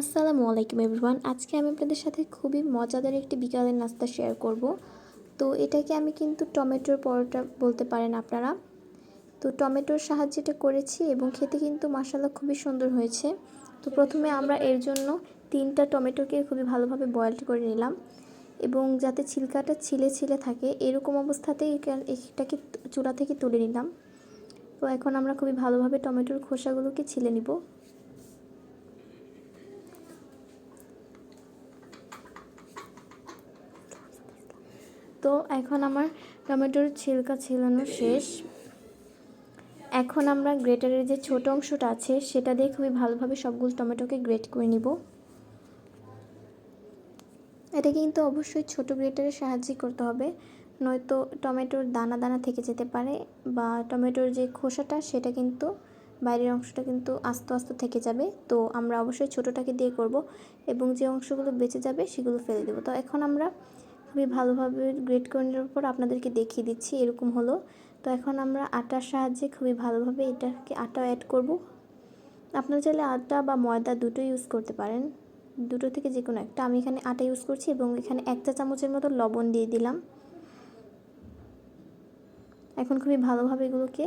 আসসালামু আলাইকুম এভরিওয়ান। আজকে আমি আপনাদের সাথে খুবই মজাদার একটি বিকালের নাস্তা শেয়ার করব। তো এটাকে আমি কিন্তু টমেটোর পরোটা বলতে পারেন আপনারা। তো টমেটোর সাহায্যে এটা করেছি এবং খেতে কিন্তু মশালা খুবই সুন্দর হয়েছে। তো প্রথমে আমরা এর জন্য তিনটা টমেটোকে খুবই ভালোভাবে বয়েলড করে নিলাম এবং যাতে ছিলকাটা ছিলে ছিলে থাকে, এরকম অবস্থাতেই এটাকে চুলা থেকে তুলে নিলাম। তো এখন আমরা খুবই ভালোভাবে টমেটোর খোসাগুলোকে ছিলে নিব। তো এখন আমার টমেটোর ছিলকা ছিলানো শেষ। এখন আমরা গ্রেটারের যে ছোট অংশটা আছে, সেটা দিয়ে খুবই ভালোভাবে সবগুলো টমেটোকে গ্রেট করে নিব। এটা কিন্তু অবশ্যই ছোট গ্রেটারের সাহায্যে করতে হবে। নয়তো টমেটোর দানা দানা থেকে যেতে পারে বা টমেটোর যে খোসাটা, সেটা কিন্তু বাইরের অংশটা কিন্তু আস্তে আস্তে থেকে যাবে। তো আমরা অবশ্যই ছোটোটাকে দিয়ে করব এবং যে অংশগুলো বেঁচে যাবে সেগুলো ফেলে দেবো। তো এখন আমরা খুবই ভালোভাবে গ্রেট করে নেওয়ার পর আপনাদেরকে দেখিয়ে দিচ্ছি, এরকম হলো। তো এখন আমরা আটার সাহায্যে খুবই ভালোভাবে এটাকে আটা অ্যাড করব। আপনারা চাইলে আটা বা ময়দা দুটো ইউজ করতে পারেন। দুটো থেকে যে কোনো একটা। আমি এখানে আটা ইউজ করছি এবং এখানে একটা চামচের মতো লবণ দিয়ে দিলাম। এখন খুবই ভালোভাবে এগুলোকে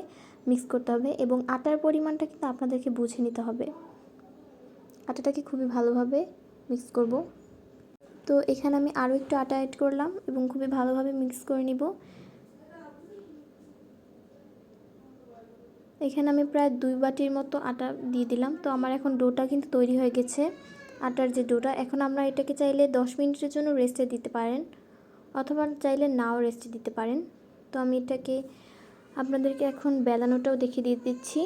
মিক্স করতে হবে এবং আটার পরিমাণটা কিন্তু আপনাদেরকে বুঝে নিতে হবে। আটাটাকে খুবই ভালোভাবে মিক্স করব। তো এখানে আমি আরও একটু আটা অ্যাড করলাম এবং খুবই ভালোভাবে মিক্স করে নিব। এখানে আমি প্রায় দুই বাটির মতো আটা দিয়ে দিলাম। তো আমার এখন ডোটা কিন্তু তৈরি হয়ে গেছে। আটার যে ডোটা, এখন আমরা এটাকে চাইলে দশ মিনিটের জন্য রেস্টে দিতে পারেন অথবা চাইলে নাও রেস্টে দিতে পারেন। তো আমি এটাকে আপনাদেরকে এখন বেলানোটাও দেখিয়ে দিয়ে দিচ্ছি।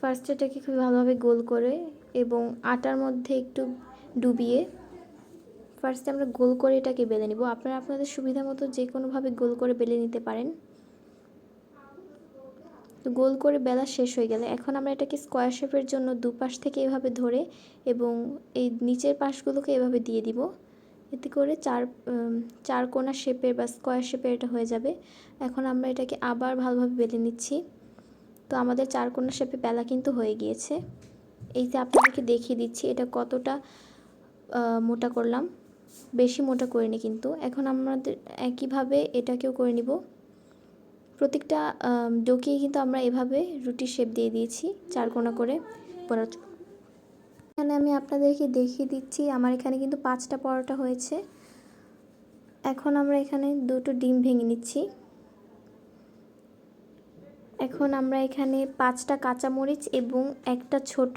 ফার্স্ট এটাকে খুব ভালোভাবে গোল করে এবং আটার মধ্যে একটু ডুবিয়ে ফার্স্টে আমরা গোল করে এটাকে বেলে নিব। আপনারা আপনাদের সুবিধা মতো যে কোনোভাবে গোল করে বেলে নিতে পারেন। তো গোল করে বেলা শেষ হয়ে গেলে এখন আমরা এটাকে স্কোয়ার শেপের জন্য দুপাশ থেকে এভাবে ধরে এবং এই নিচের পাশগুলোকে এভাবে দিয়ে দিব। এতে করে চার চার কোনা শেপের বা স্কোয়ার শেপের এটা হয়ে যাবে। এখন আমরা এটাকে আবার ভালোভাবে বেলে নিচ্ছি। তো আমাদের চার কোনা শেপে বেলা কিন্তু হয়ে গিয়েছে। এই যে আপনাদেরকে দেখিয়ে দিচ্ছি এটা কতটা মোটা করলাম। বেশি মোটা করিনি কিন্তু। এখন আমাদের একইভাবে এটাকেও করে নিব। প্রত্যেকটা ডোকিয়ে কিন্তু আমরা এভাবে রুটির শেপ দিয়ে দিয়েছি, চার কোনা করে পরার এখানে আমি আপনাদেরকে দেখিয়ে দিচ্ছি, আমার এখানে কিন্তু পাঁচটা পরোটা হয়েছে। এখন আমরা এখানে দুটো ডিম ভেঙে নিচ্ছি। এখন আমরা এখানে পাঁচটা কাঁচামরিচ এবং একটা ছোট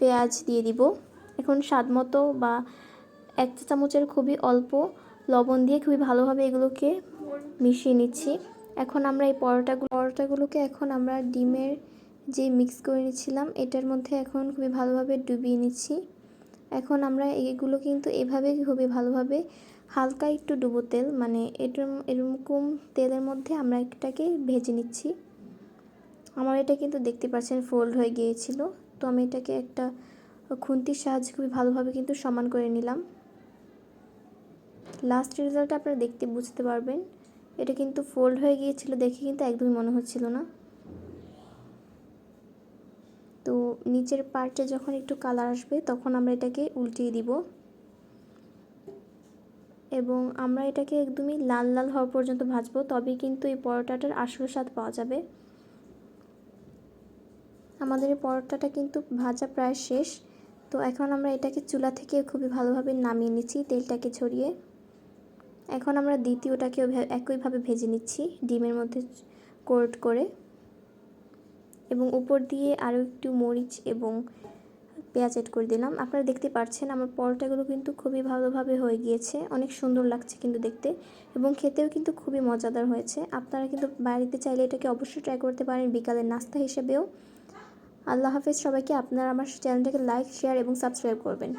পেঁয়াজ দিয়ে দিব। এখন স্বাদ মতো বা এক চা চামচের খুবই অল্প লবণ দিয়ে খুবই ভালোভাবে এগুলোকে মিশিয়ে নিচ্ছি। এখন আমরা এই পরোটাগুলো, পরোটাগুলোকে এখন আমরা ডিমের যে মিক্স করে নিচ্ছিলাম, এটার মধ্যে এখন খুবই ভালোভাবে ডুবিয়ে নিচ্ছি। এখন আমরা এগুলো কিন্তু এভাবে খুবই ভালোভাবে হালকা একটু ডুবো তেল মানে এটার এরকম তেলের মধ্যে আমরা এটাকে ভেজে নিচ্ছি। আমার এটা কিন্তু দেখতে পাচ্ছেন ফোল্ড হয়ে গিয়েছিল। তো আমি এটাকে একটা খুন্তির সাহায্যে খুবই ভালোভাবে কিন্তু সমান করে নিলাম। লাস্ট রেজাল্টটা আপনারা দেখতে বুঝতে পারবেন। এটা কিন্তু ফোল্ড হয়ে গিয়েছিল দেখে কিন্তু একদমই মনে হচ্ছিল না। তো নিচের পার্টে যখন একটু কালার আসবে তখন আমরা এটাকে উল্টিয়ে দিব। এবং আমরা এটাকে একদমই লাল লাল হওয়া পর্যন্ত ভাজবো, তবেই কিন্তু এই পরোটাটার আসল স্বাদ পাওয়া যাবে। আমাদের এই পরোটাটা কিন্তু ভাজা প্রায় শেষ। তো এখন আমরা এটাকে চুলা থেকে খুবই ভালোভাবে নামিয়ে নিচ্ছি, তেলটাকে ছড়িয়ে এখন আমরা দ্বিতীয়টাকেও একইভাবে ভেজে নিচ্ছি, ডিমের মধ্যে কোট করে। এবং উপর দিয়ে আরও একটু মরিচ এবং পেঁয়াজ এড করে দিলাম। আপনারা দেখতে পাচ্ছেন আমার পরোটাগুলো কিন্তু খুবই ভালোভাবে হয়ে গিয়েছে, অনেক সুন্দর লাগছে কিন্তু দেখতে। এবং খেতেও কিন্তু খুবই মজাদার হয়েছে। আপনারা কিন্তু বাড়িতে চাইলে এটাকে অবশ্যই ট্রাই করতে পারেন বিকালের নাস্তা হিসেবেও। আল্লাহ হাফেজ সবাইকে আপনারা আমার চ্যানেলটাকে লাইক শেয়ার এবং সাবস্ক্রাইব করবেন।